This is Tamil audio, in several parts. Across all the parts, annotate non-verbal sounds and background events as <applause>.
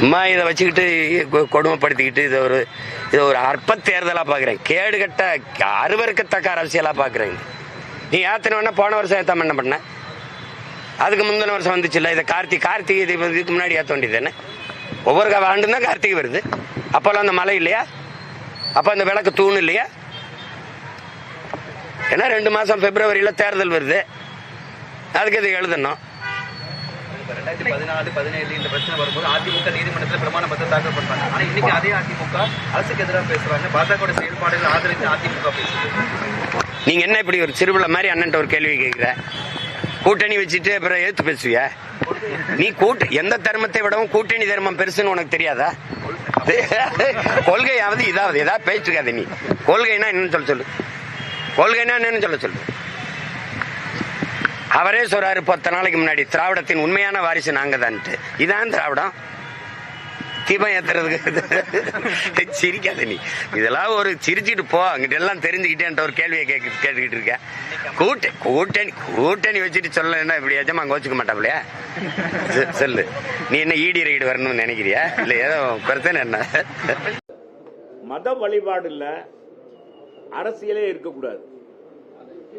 அம்மா இதை வச்சுக்கிட்டு கொ- கொடுமைப்படுத்திக்கிட்டு இதை ஒரு இதை ஒரு அற்ப தேர்தலாக பார்க்குறேன் கேடு கட்ட அருவருக்கத்தக்க அரசியலாக பார்க்குறேன் நீ ஏத்தனவொடனே போன வருஷம் ஏற்றாம என்ன பண்ண? அதுக்கு முந்தின வருஷம் வந்துச்சுல்ல இதை கார்த்தி கார்த்திகை தீபம் இதுக்கு முன்னாடி ஏற்ற வேண்டியது தானே? ஒவ்வொரு ஆண்டும் தான் கார்த்திகை வருது. அப்போல்லாம் அந்த மழை இல்லையா? அப்போ அந்த விளக்கு தூண் இல்லையா? ஏன்னா ரெண்டு மாதம் பிப்ரவரியில் தேர்தல் வருது. அதுக்கு இது எழுதணும். ரெண்டாயிரத்தி பதினாலு பதினேழு இந்த பிரச்சனை வரும்போது அதிமுக நீதிமன்றத்தில் பிரமாண பத்திரம் தாக்கல் பண்ணுறாங்க ஆனால் இன்னைக்கு அதே அதிமுக அரசுக்கு எதிராக பேசுறாங்க. பாஜக செயல்பாடுகள் ஆதரித்து அதிமுக பேசுது. நீங்க என்ன இப்படி ஒரு சிறுபிள்ளை மாதிரி அண்ணன்ட்ட ஒரு கேள்வி கேட்குற கூட்டணி வச்சுட்டு அப்புறம் ஏற்று பேசுவிய? நீ கூட்டு எந்த தர்மத்தை விடவும் கூட்டணி தர்மம் பெருசுன்னு உனக்கு தெரியாதா? கொள்கையாவது இதாவது ஏதாவது பேசிருக்காத நீ. கொள்கைனா என்னன்னு சொல்ல சொல்லு. கொள்கைனா என்னன்னு சொல்ல சொல்லு. அவரே சொல்றாரு பத்து நாளைக்கு முன்னாடி திராவிடத்தின் உண்மையான வாரிசு நாங்க தான்ட்டு இதான் திராவிடம். தீபம் ஏத்துறதுக்கு <laughs> சிரிக்காத நீ. இதெல்லாம் ஒரு சிரிச்சிட்டு போ அங்கிட்ட எல்லாம் தெரிஞ்சுக்கிட்டேன்ட்ட ஒரு கேள்வியை கேட்க கேட்டுக்கிட்டு இருக்க. கூட்ட கூட்டணி கூட்டணி வச்சுட்டு சொல்லலைன்னா இப்படி எஜமா அங்கே வச்சுக்க மாட்டாப்லையா சொல்லு. நீ என்ன ஈடி ரைடு வரணும்னு நினைக்கிறியா? இல்லை ஏதோ பிரச்சனை என்ன? மத வழிபாடு இல்லை அரசியலே இருக்கக்கூடாது.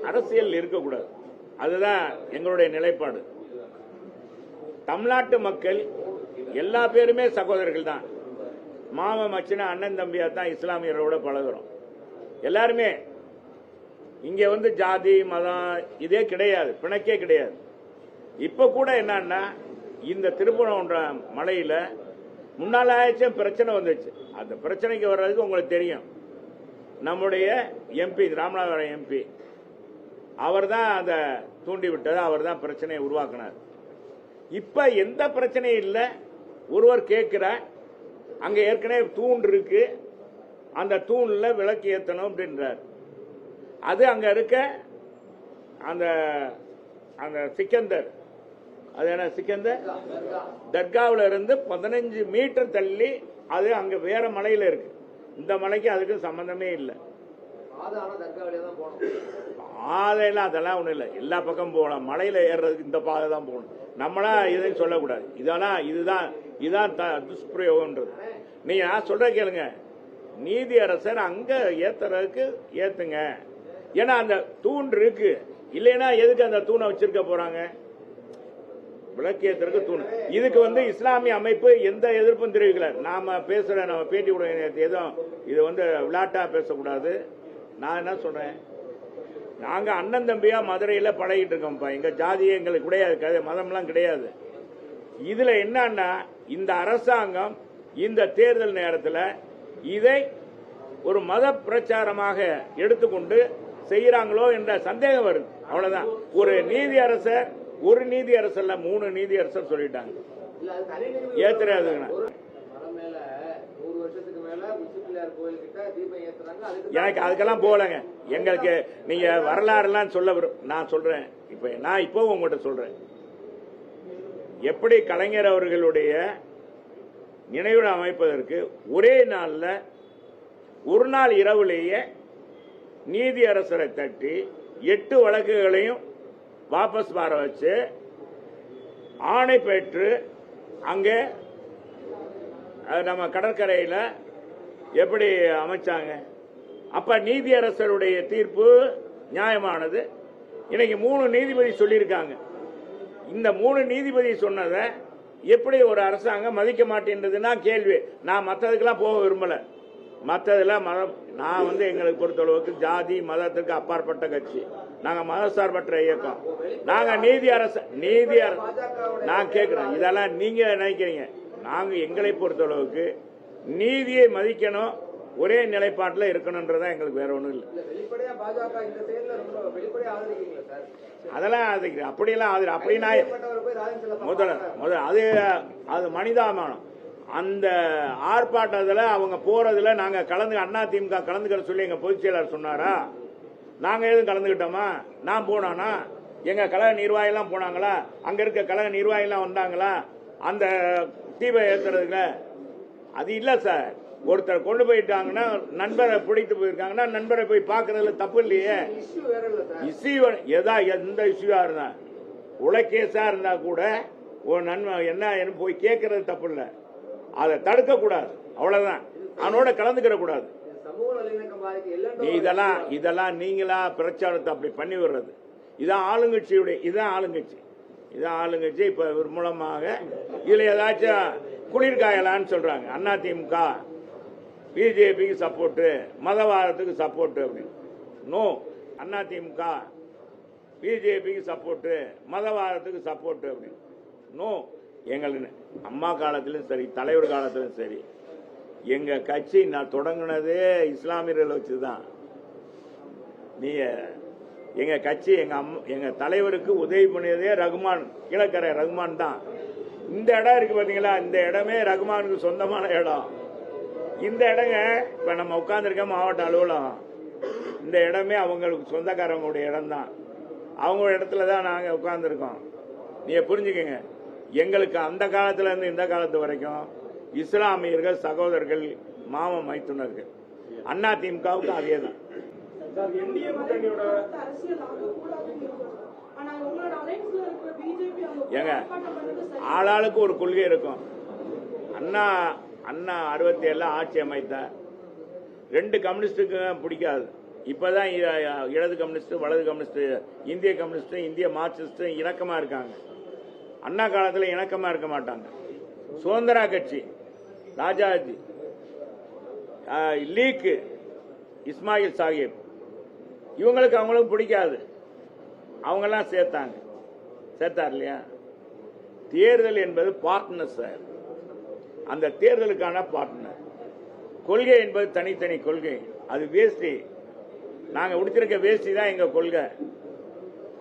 அரசியல் இருக்கக்கூடாது. அதுதான் எங்களுடைய நிலைப்பாடு. தமிழ்நாட்டு மக்கள் எல்லா பேருமே சகோதரர்கள் தான். மாமன் மச்சினா அண்ணன் தம்பியா தான் இஸ்லாமியரோட பழகுறோம். எல்லாருமே இங்கே வந்து ஜாதி மதம் இதே கிடையாது. பிணக்கே கிடையாது. இப்போ கூட என்னன்னா இந்த திருப்பணம் மலையில் முன்னால் ஆயிடுச்சும் பிரச்சனை வந்துச்சு. அந்த பிரச்சனைக்கு வர்றதுக்கு உங்களுக்கு தெரியும். நம்முடைய எம்பி ராமநாதபுரம் எம்பி அவர் தான் அதை தூண்டிவிட்டது அவர் தான் பிரச்சனையை உருவாக்கினார். இப்ப எந்த பிரச்சனையும் இல்லை. ஒருவர் கேட்கிறார் அங்க ஏற்கனவே தூண் இருக்கு அந்த தூண்ல விளக்கு ஏத்தணும் அப்படின்றார். அது அங்க இருக்க அந்த அந்த சிக்கந்தர் அது என்ன சிக்கந்தர்? தர்காவில் இருந்து பதினஞ்சு மீட்டர் தள்ளி அது அங்க வேற மலையில இருக்கு. இந்த மலைக்கு அதுக்கு சம்பந்தமே இல்லை. பாதையெல்லாம் அதெல்லாம் ஒண்ணும் இல்லை. எல்லா பக்கம் போகலாம். மலையில ஏறுறதுக்கு இந்த பாதை தான் போகணும். நம்மளா எதையும் சொல்லக்கூடாது. இதெல்லாம் இதுதான் இதுதான் த- துஷ்பிரயோகம்ன்றது. நீங்க நான் சொல்ற கேளுங்க. நீதி அரசர் அங்க ஏத்துறதுக்கு ஏத்துங்க. ஏன்னா அந்த தூண் இருக்கு. இல்லைன்னா எதுக்கு அந்த தூணை வச்சிருக்க போறாங்க? விளக்கு தூண். இதுக்கு வந்து இஸ்லாமிய அமைப்பு எந்த எதிர்ப்பும் தெரிவிக்கல. நாம பேசுற நம்ம பேட்டி கூட எதுவும் இது வந்து விளையாட்டா பேசக்கூடாது. நான் என்ன சொல்றேன்? நாங்க அண்ணன் தம்பியா மதுரையில பழகிட்டு இருக்கோம்ப்பா. எங்க ஜாதியே எங்களுக்கு கிடையாது. கதை- மதம்லாம் கிடையாது. இதுல என்னன்னா இந்த அரசாங்கம் இந்த தேர்தல் நேரத்தில் இதை ஒரு மத பிரச்சாரமாக எடுத்துக்கொண்டு செய்யறாங்களோ என்ற சந்தேகம் வருது. அவ்வளவுதான். ஒரு நீதி அரசர் ஒரு நீதி அரசர்ல மூணு நீதி அரசர் சொல்லிட்டாங்க. ஏத்துறாதுங்கண்ணா மலை மேல நூறு வருஷத்துக்கு மேல உச்சி பிள்ளையார் கோயில் கிட்ட தீபம் ஏத்துறாங்க அதுக்கு எனக்கு அதுக்கெல்லாம் போகலங்க. எங்களுக்கு நீங்க வரலாறுலாம் சொல்ல நான் சொல்றேன். இப்ப நான் இப்போ உங்கள்கிட்ட சொல்றேன். எப்படி கலைஞர் அவர்களுடைய நினைவிடம் அமைப்பதற்கு ஒரே நாள்ல ஒரு நாள் இரவுலேயே நீதி அரசரை தட்டி எட்டு வழக்குகளையும் வாபஸ் வர வச்சு ஆணை பெற்று அங்கே நம்ம கடற்கரையில் எப்படி அமைச்சாங்க? அப்ப நீதியரசருடைய தீர்ப்பு நியாயமானது. இன்னைக்கு மூணு நீதிபதி சொல்லியிருக்காங்க. இந்த மூணு நீதிபதி சொன்னதை எப்படி ஒரு அரசாங்கம் மதிக்க மாட்டேன்றதுன்னா கேள்வி. நான் மற்றதுக்கெல்லாம் போக விரும்பல. மற்றதெல்லாம் மதம் நான் வந்து எங்களுக்கு பொறுத்தளவுக்கு ஜாதி மதத்துக்கு அப்பாற்பட்ட கட்சி. நாங்கள் மதசார்பற்ற இயக்கம். நாங்கள் நீதி அரசு நீதி அரசு நான் கேட்குறேன் இதெல்லாம் நீங்கள் நினைக்கிறீங்க. நாங்கள் எங்களை பொறுத்தளவுக்கு நீதியை மதிக்கணும் ஒரே நிலைப்பாட்டில் இருக்கணுன்றதான் எங்களுக்கு வேற ஒன்றும் இல்லை. அதெல்லாம் அது அப்படியெல்லாம் அது அப்படின்னா முதல்ல முதல்ல அது அது மனிதாபிமானம். அந்த ஆர்ப்பாட்டத்தில் அவங்க போறதுல நாங்க கலந்து அண்ணா திமுக கலந்துக்கிற சொல்லி எங்க பொதுச் செயலாளர் சொன்னாரா? நாங்க எதுவும் கலந்துக்கிட்டோமா? நான் போனானா? எங்க கழக நிர்வாகிலாம் போனாங்களா? அங்க இருக்க கழக நிர்வாகிலாம் வந்தாங்களா? அந்த தீபம் ஏத்துறதுல அது இல்ல சார். ஒருத்தர் கொண்டு போயிட்டாங்கன்னா நண்பரை பிடித்து போயிருக்காங்கன்னா நண்பரை போய் பார்க்கறதுல தப்பு இல்லையே. இஷ்யூ எதா எந்த இஷ்யூவா இருந்தா உலகேஸா இருந்தா கூட ஒரு நன்மை என்ன போய் கேட்கறது தப்பு இல்ல. அதை தடுக்க கூடாது. அவ்வளவுதான். அவனோட கலந்துக்கிற கூடாது. சமூக நல்லிணக்கம் பாதிக்க எல்லாம் நீ இதெல்லாம் இதெல்லாம் நீங்களா பிரச்சாரத்தை அப்படி பண்ணி விடுறது. இதான் ஆளுங்கட்சியுடைய இதான் ஆளுங்கட்சி. இதான் ஆளுங்கட்சி இப்ப மூலமாக இதுல ஏதாச்சும் குளிர்காயலான்னு சொல்றாங்க. அண்ணா திமுக பிஜேபிக்கு சப்போர்ட்டு மதவாதத்துக்கு சப்போர்ட்டு அப்படின்னு. நோ அண்ணா திமுக பிஜேபிக்கு சப்போர்ட்டு மதவாதத்துக்கு சப்போர்ட்டு அப்படின்னு. நோ எங்களுக்கு அம்மா காலத்திலும் சரி தலைவர் காலத்திலும் சரி எங்கள் கட்சி நான் தொடங்குனதே இஸ்லாமியர்களை வச்சுதான். நீ எங்கள் கட்சி எங்கள் அம் எங்கள் தலைவருக்கு உதவி பண்ணியதே ரகுமான் கீழக்கரை ரகுமான் தான். இந்த இடம் இருக்கு பாத்தீங்களா? இந்த இடமே ரகுமானுக்கு சொந்தமான இடம். இந்த இடங்க இப்ப நம்ம உட்கார்ந்துருக்க மாவட்ட அலுவலகம். இந்த இடமே அவங்களுக்கு சொந்தக்காரங்களுடைய இடம் தான் அவங்க இடத்துல தான் நாங்க உட்கார்ந்துருக்கோம். நீங்கள் புரிஞ்சுக்கங்க. எங்களுக்கு அந்த காலத்துல இருந்து இந்த காலத்து வரைக்கும் இஸ்லாமியர்கள் சகோதரர்கள் மாம மைத்துனர்கள். அண்ணா திமுகவுக்கு அதே தான். ஏங்க. ஆளாளுக்கு ஒரு கொள்கை இருக்கும். அண்ணா அண்ணா அறுபத்தி ஏழுல ஆட்சி அமைத்தார் ரெண்டு கம்யூனிஸ்டுக்கு பிடிக்காது. இப்பதான் இடது கம்யூனிஸ்ட் வலது கம்யூனிஸ்ட் இந்திய கம்யூனிஸ்ட் இந்திய மார்க்சிஸ்ட் இணக்கமா இருக்காங்க. அண்ணா காலத்துல இணக்கமா இருக்க மாட்டாங்க. சுதந்திரா கட்சி ராஜாஜி லீக்கு இஸ்மாயில் சாஹிப். இவங்களுக்கு அவங்களுக்கு பிடிக்காது. அவங்கெல்லாம் சேர்த்தாங்க. சேர்த்தார் இல்லையா? தேர்தல் என்பது பார்ட்னர் சார் அந்த தேர்தலுக்கான பார்ட்னர் கொள்கை என்பது தனித்தனி கொள்கை. அது வேஷ்டி நாங்கள் உடுத்திருக்க வேஷ்டி தான் எங்கள் கொள்கை.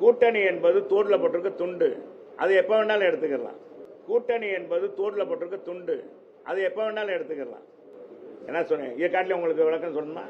கூட்டணி என்பது தோல்ல போட்டிருக்க துண்டு. அது எப்போ வேணாலும் எடுத்துக்கலாம். கூட்டணி என்பது தோல்ல போட்டிருக்க துண்டு. அது எப்போ வேணாலும் எடுத்துக்கலாம். என்ன சொன்னேன் இதை உங்களுக்கு விளக்கம் சொல்லணுமா?